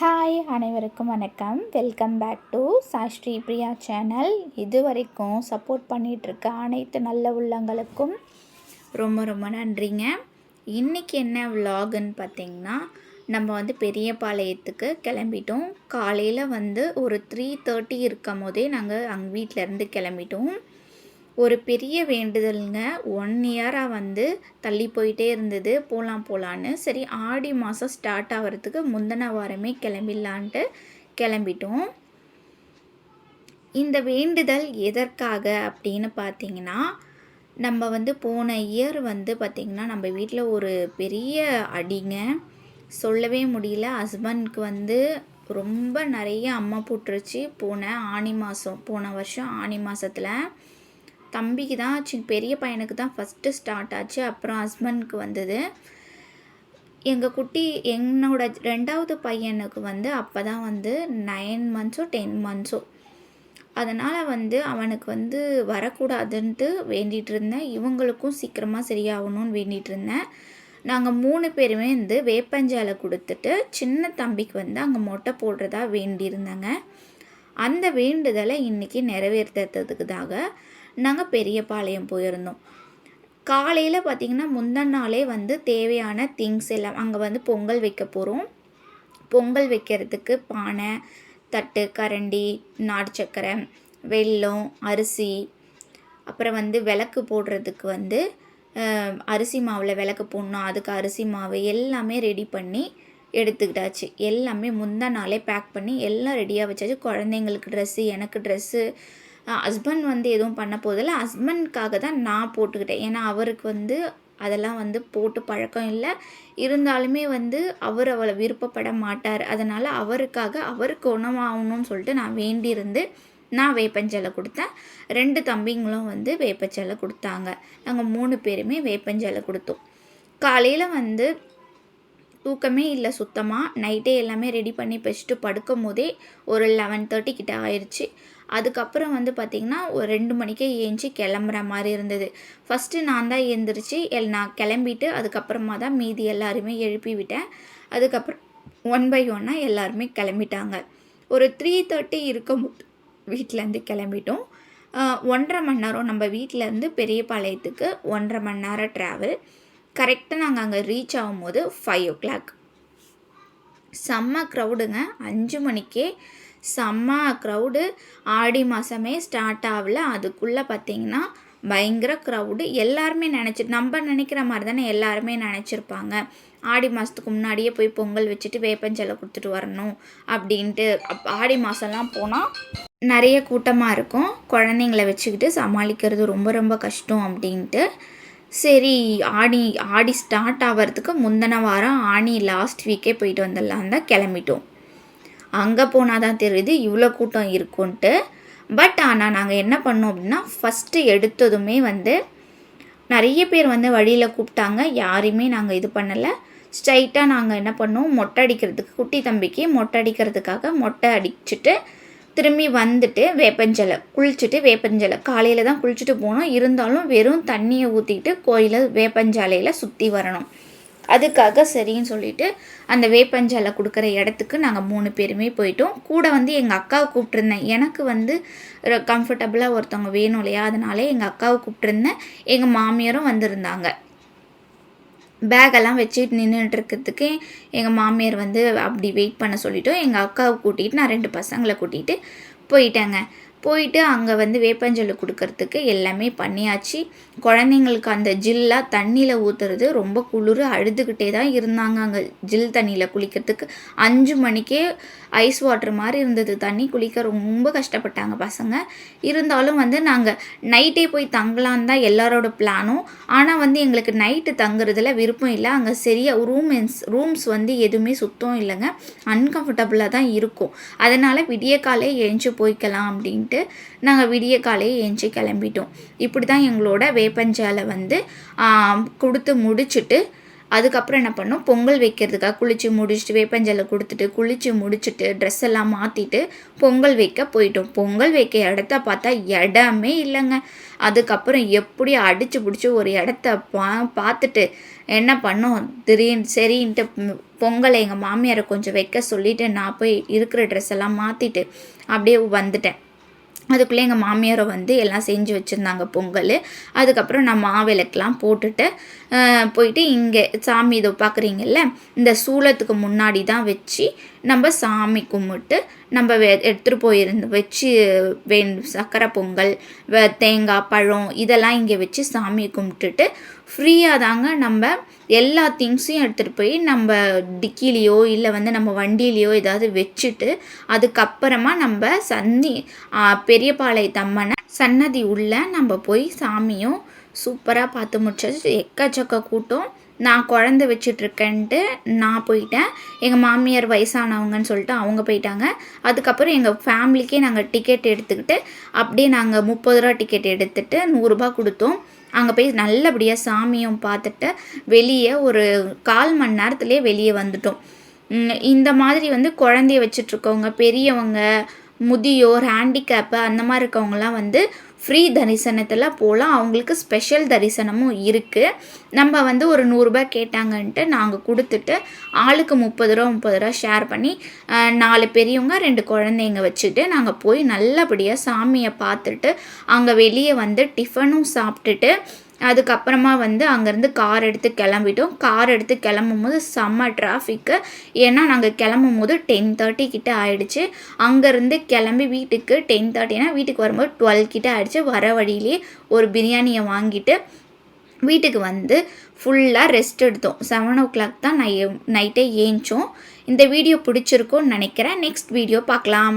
Hi அனைவருக்கும் வணக்கம். Welcome back to Sastry Priya channel இது வரைக்கும் சப்போர்ட் பண்ணிகிட்ருக்க அனைத்து நல்ல உள்ளங்களுக்கும் ரொம்ப ரொம்ப நன்றிங்க. இன்றைக்கி என்ன விலாகுன்னு பார்த்தீங்கன்னா நம்ம வந்து பெரியபாளையத்துக்கு கிளம்பிட்டோம். காலையில் வந்து ஒரு த்ரீ தேர்ட்டி இருக்கும் போதே நாங்கள் அங்கே வீட்டிலேருந்து கிளம்பிட்டோம். ஒரு பெரிய வேண்டுதலுங்க. ஒன் இயராக வந்து தள்ளி போயிட்டே இருந்தது. போகலாம் போகலான்னு சரி ஆடி மாதம் ஸ்டார்ட் ஆகிறதுக்கு முந்தின வாரமே கிளம்பிடலான்ட்டு கிளம்பிட்டோம். இந்த வேண்டுதல் எதற்காக அப்படின்னு பார்த்தீங்கன்னா நம்ம வந்து போன இயர் வந்து பார்த்திங்கன்னா நம்ம வீட்டில் ஒரு பெரிய அடிங்க. சொல்லவே முடியல. ஹஸ்பண்ட்க்கு வந்து ரொம்ப நிறைய அம்மா போட்டுருச்சு. போன ஆனி மாதம் போன வருஷம் ஆனி மாதத்தில் தம்பிக்கு தான் சி பெரிய பையனுக்கு தான் ஃபஸ்ட்டு ஸ்டார்ட் ஆச்சு அப்புறம் ஹஸ்பண்ட்க்கு வந்தது. எங்கள் குட்டி என்னோட ரெண்டாவது பையனுக்கு வந்து அப்போ தான் வந்து நைன் மந்த்ஸோ டென் மந்த்ஸோ அதனால் வந்து அவனுக்கு வந்து வரக்கூடாதுன்ட்டு வேண்டிகிட்டு இருந்தேன். இவங்களுக்கும் சீக்கிரமாக சரியாகணும்னு வேண்டிகிட்டு இருந்தேன். நாங்கள் மூணு பேருமே வந்து வேப்பஞ்சாலை கொடுத்துட்டு சின்ன தம்பிக்கு வந்து அங்கே மொட்டை போடுறதா வேண்டியிருந்தேங்க. அந்த வேண்டுதலை இன்றைக்கி நிறைவேற்றுறதுக்குதாக நாங்கள் பெரியபாளையம் போயிருந்தோம். காலையில் பார்த்திங்கன்னா முந்தின நாளே வந்து தேவையான திங்ஸ் எல்லாம் அங்கே வந்து பொங்கல் வைக்க போகிறோம் பொங்கல் வைக்கிறதுக்கு பானை தட்டு கரண்டி நாடு சக்கரை வெல்லம் அரிசி அப்புறம் வந்து விளக்கு போடுறதுக்கு வந்து அரிசி மாவில் விளக்கு போடணும். அதுக்கு அரிசி மாவு எல்லாமே ரெடி பண்ணி எடுத்துக்கிட்டாச்சு. எல்லாமே முந்தா நாளே பேக் பண்ணி எல்லாம் ரெடியாக வச்சாச்சு. குழந்தைங்களுக்கு ட்ரெஸ்ஸு எனக்கு ட்ரெஸ்ஸு ஹஸ்பண்ட் வந்து எதுவும் பண்ண போதில்லை ஹஸ்பண்ட்காக தான் நான் போட்டுக்கிட்டேன். ஏன்னா அவருக்கு வந்து அதெல்லாம் வந்து போட்டு பழக்கம் இல்லை. இருந்தாலுமே வந்து அவர் அவளை விருப்பப்பட மாட்டார். அதனால் அவருக்காக அவருக்கு உணவாகணும்னு சொல்லிட்டு நான் வேண்டியிருந்து நான் வேப்பஞ்சலை கொடுத்தேன். ரெண்டு தம்பிங்களும் வந்து வேப்பஞ்சலை கொடுத்தாங்க. நாங்கள் மூணு பேருமே வேப்பஞ்சலை கொடுத்தோம். காலையில் வந்து தூக்கமே இல்லை சுத்தமாக நைட்டே எல்லாமே ரெடி பண்ணி வச்சுட்டு படுக்கும் போதே ஒரு லெவன் தேர்ட்டி கிட்ட ஆயிடுச்சு அதுக்கப்புறம் வந்து பார்த்திங்கன்னா ஒரு ரெண்டு மணிக்கே ஏஞ்சி கிளம்புற மாதிரி இருந்தது. ஃபஸ்ட்டு நான் தான் எழுந்திரிச்சு எல் நான் கிளம்பிட்டு அதுக்கப்புறமா தான் மீதி எல்லாருமே எழுப்பி விட்டேன். அதுக்கப்புறம் ஒன் பை ஒன்னாக எல்லாருமே கிளம்பிட்டாங்க. ஒரு த்ரீ தேர்ட்டி இருக்கும் வீட்டிலேருந்து கிளம்பிட்டோம். ஒன்றரை மணி நேரம் நம்ம வீட்டிலேருந்து பெரியபாளையத்துக்கு ஒன்றரை மணி நேரம் ட்ராவல் கரெக்டாக நாங்கள் அங்கே ரீச் ஆகும்போது ஃபைவ் ஓ கிளாக் செம்ம க்ரௌடுங்க அஞ்சு மணிக்கே செம்ம க்ரௌடு ஆடி மாதமே ஸ்டார்ட் ஆகல. அதுக்குள்ளே பார்த்திங்கன்னா பயங்கர க்ரௌடு எல்லாருமே நினச்சி நம்ம நினைக்கிற மாதிரி தானே எல்லாருமே நினச்சிருப்பாங்க. ஆடி மாதத்துக்கு முன்னாடியே போய் பொங்கல் வச்சுட்டு வேப்பஞ்சலை கொடுத்துட்டு வரணும் அப்படின்ட்டு. ஆடி மாதம்லாம் போனால் நிறைய கூட்டமாக இருக்கும். குழந்தைங்கள வச்சுக்கிட்டு சமாளிக்கிறது ரொம்ப ரொம்ப கஷ்டம் அப்படின்ட்டு. சரி ஆடி ஆடி ஸ்டார்ட் ஆகிறதுக்கு முந்தின வாரம் ஆணி லாஸ்ட் வீக்கே போயிட்டு வந்துடலாம் தான் கிளம்பிட்டோம். அங்கே போனால் தான் தெரியுது இவ்வளோ கூட்டம் இருக்குன்ட்டு. பட் ஆனால் நாங்கள் என்ன பண்ணோம் அப்படின்னா ஃபஸ்ட்டு எடுத்ததுமே வந்து நிறைய பேர் வந்து வழியில் கூப்பிட்டாங்க. யாரையுமே நாங்கள் இது பண்ணலை. ஸ்ட்ரைட்டாக நாங்கள் என்ன பண்ணோம் மொட்டை அடிக்கிறதுக்கு குட்டி தம்பிக்கு மொட்டை அடிக்கிறதுக்காக மொட்டை அடிச்சுட்டு திரும்பி வந்துட்டு வேப்பஞ்சலை குளிச்சுட்டு வேப்பஞ்சலை. காலையில் தான் குளிச்சுட்டு போனோம். இருந்தாலும் வெறும் தண்ணியை ஊற்றிட்டு கோயிலை வேப்பஞ்சாலையில் சுற்றி வரணும். அதுக்காக சரின்னு சொல்லிட்டு அந்த வேப்பஞ்சாலை கொடுக்குற இடத்துக்கு நாங்கள் மூணு பேருமே போயிட்டோம். கூட வந்து எங்கள் அக்காவை கூப்பிட்ருந்தேன் எனக்கு வந்து கம்ஃபர்டபுளாக ஒருத்தவங்க வேணும் இல்லையா? அதனாலே எங்கள் அக்காவை கூப்பிட்ருந்தேன் எங்கள் மாமியாரும் வந்திருந்தாங்க. பேக்கெல்லாம் வச்சுட்டு நின்றுட்டு இருக்கிறதுக்கு எங்கள் மாமியார் வந்து அப்படி வெயிட் பண்ண சொல்லிவிட்டோம் எங்கள் அக்காவை கூட்டிகிட்டு நான் ரெண்டு பசங்களை கூட்டிகிட்டு போயிட்டேங்க. போயிட்டு அங்கே வந்து வேப்பஞ்சல் கொடுக்கறதுக்கு எல்லாமே பண்ணியாச்சு. குழந்தைங்களுக்கு அந்த ஜில்லாக தண்ணியில் ஊற்றுறது ரொம்ப குளிர் அழுதுகிட்டே தான் இருந்தாங்க அங்கே ஜில் தண்ணியில் குளிக்கிறதுக்கு. அஞ்சு மணிக்கே ஐஸ் வாட்டர் மாதிரி இருந்தது. தண்ணி குளிக்க ரொம்ப கஷ்டப்பட்டாங்க பசங்க. இருந்தாலும் வந்து நாங்கள் நைட்டே போய் தங்கலான் தான் எல்லாரோட பிளானும். ஆனால் வந்து எங்களுக்கு நைட்டு தங்குறதுல விருப்பம் இல்லை. அங்கே சரியாக ரூம்ஸ் ரூம்ஸ் வந்து எதுவுமே சுத்தம் இல்லைங்க. அன்கம்ஃபர்டபுளாக தான் இருக்கும். அதனால் விடிய காலையே எழுந்து போய்க்கலாம் அப்படின்ட்டு நாங்கள் விடிய காலையே ஏஞ்சி கிளம்பிட்டோம். இப்படி தான் எங்களோட வேப்பஞ்சாலை வந்து கொடுத்து முடிச்சுட்டு அதுக்கப்புறம் என்ன பண்ணோம்? பொங்கல் வைக்கிறதுக்காக குளித்து முடிச்சுட்டு வேப்பஞ்சலை கொடுத்துட்டு குளித்து முடிச்சுட்டு ட்ரெஸ் எல்லாம் மாற்றிட்டு பொங்கல் வைக்க போயிட்டோம். பொங்கல் வைக்க இடத்த பார்த்தா இடமே இல்லைங்க. அதுக்கப்புறம் எப்படி அடித்து பிடிச்சி ஒரு இடத்த பா பார்த்துட்டு என்ன பண்ணோம்? திடீர்னு சரின்ட்டு பொங்கலை எங்கள் மாமியாரை கொஞ்சம் வைக்க சொல்லிவிட்டு நான் போய் இருக்கிற ட்ரெஸ் எல்லாம் மாற்றிட்டு அப்படியே வந்துட்டேன். அதுக்குள்ளே எங்கள் மாமியாரை வந்து எல்லாம் செஞ்சு வச்சுருந்தாங்க பொங்கல். அதுக்கப்புறம் நான் மாவிளக்கெலாம் போட்டுட்டு போயிட்டு இங்கே சாமி இதை பார்க்குறீங்கல்ல இந்த சூளத்துக்கு முன்னாடி தான் வச்சு நம்ம சாமி கும்பிட்டு நம்ம வே எடுத்துகிட்டு போயிருந்து வச்சு வே சக்கரை பொங்கல் தேங்காய் பழம் இதெல்லாம் இங்கே வச்சு சாமி கும்பிட்டுட்டு ஃப்ரீயாக தாங்க நம்ம எல்லா திங்ஸையும் எடுத்துகிட்டு போய் நம்ம டிக்கிலேயோ இல்லை வந்து நம்ம வண்டியிலையோ ஏதாவது வச்சுட்டு அதுக்கப்புறமா நம்ம சந்தி பெரியபாளையத்தம்மனை சன்னதி உள்ள நம்ம போய் சாமியும் சூப்பராக பார்த்து முடிச்சது எக்கச்சக்க கூட்டம். நான் குழந்த வச்சிட்ருக்கேன்ட்டு நான் போயிட்டேன். எங்கள் மாமியார் வயசானவங்கன்னு சொல்லிட்டு அவங்க போயிட்டாங்க. அதுக்கப்புறம் எங்கள் ஃபேமிலிக்கே நாங்கள் டிக்கெட் எடுத்துக்கிட்டு அப்படியே நாங்கள் முப்பது ரூபா டிக்கெட் எடுத்துகிட்டு நூறுரூபா கொடுத்தோம். அங்கே போய் நல்லபடியாக சாமியும் பார்த்துட்டு வெளியே ஒரு கால் மணி நேரத்துலேயே வெளியே வந்துட்டோம். இந்த மாதிரி வந்து குழந்தைய வச்சுட்ருக்கவங்க பெரியவங்க முதியோர் ஹேண்டிகேப்பு அந்த மாதிரி இருக்கவங்கலாம் வந்து ஃப்ரீ தரிசனத்தில் போகலாம் அவங்களுக்கு ஸ்பெஷல் தரிசனமும் இருக்குது நம்ம வந்து ஒரு நூறுரூபா கேட்டாங்கன்ட்டு நாங்கள் கொடுத்துட்டு ஆளுக்கு முப்பது ரூபா முப்பது ரூபா ஷேர் பண்ணி நாலு பெரியவங்க ரெண்டு குழந்தைங்க வச்சுட்டு நாங்கள் போய் நல்லபடியாக சாமியை பார்த்துட்டு அங்கே வெளியே வந்து டிஃபனும் சாப்பிட்டுட்டு அதுக்கப்புறமா வந்து அங்கேருந்து கார் எடுத்து கிளம்பிட்டோம். கார் எடுத்து கிளம்பும் போது செம்ம டிராஃபிக்கு ஏன்னா நாங்கள் கிளம்பும் போது டென் தேர்ட்டி கிட்ட ஆகிடுச்சு அங்கேருந்து கிளம்பி வீட்டுக்கு டென் தேர்ட்டினா வீட்டுக்கு வரும்போது டுவெல் கிட்ட ஆகிடுச்சு வர வழியிலேயே ஒரு பிரியாணியை வாங்கிட்டு வீட்டுக்கு வந்து ஃபுல்லாக ரெஸ்ட் எடுத்தோம். செவன் ஓ கிளாக் தான் நை நைட்டே ஏஞ்சோம். இந்த வீடியோ பிடிச்சிருக்கோன்னு நினைக்கிறேன். நெக்ஸ்ட் வீடியோ பார்க்கலாம்.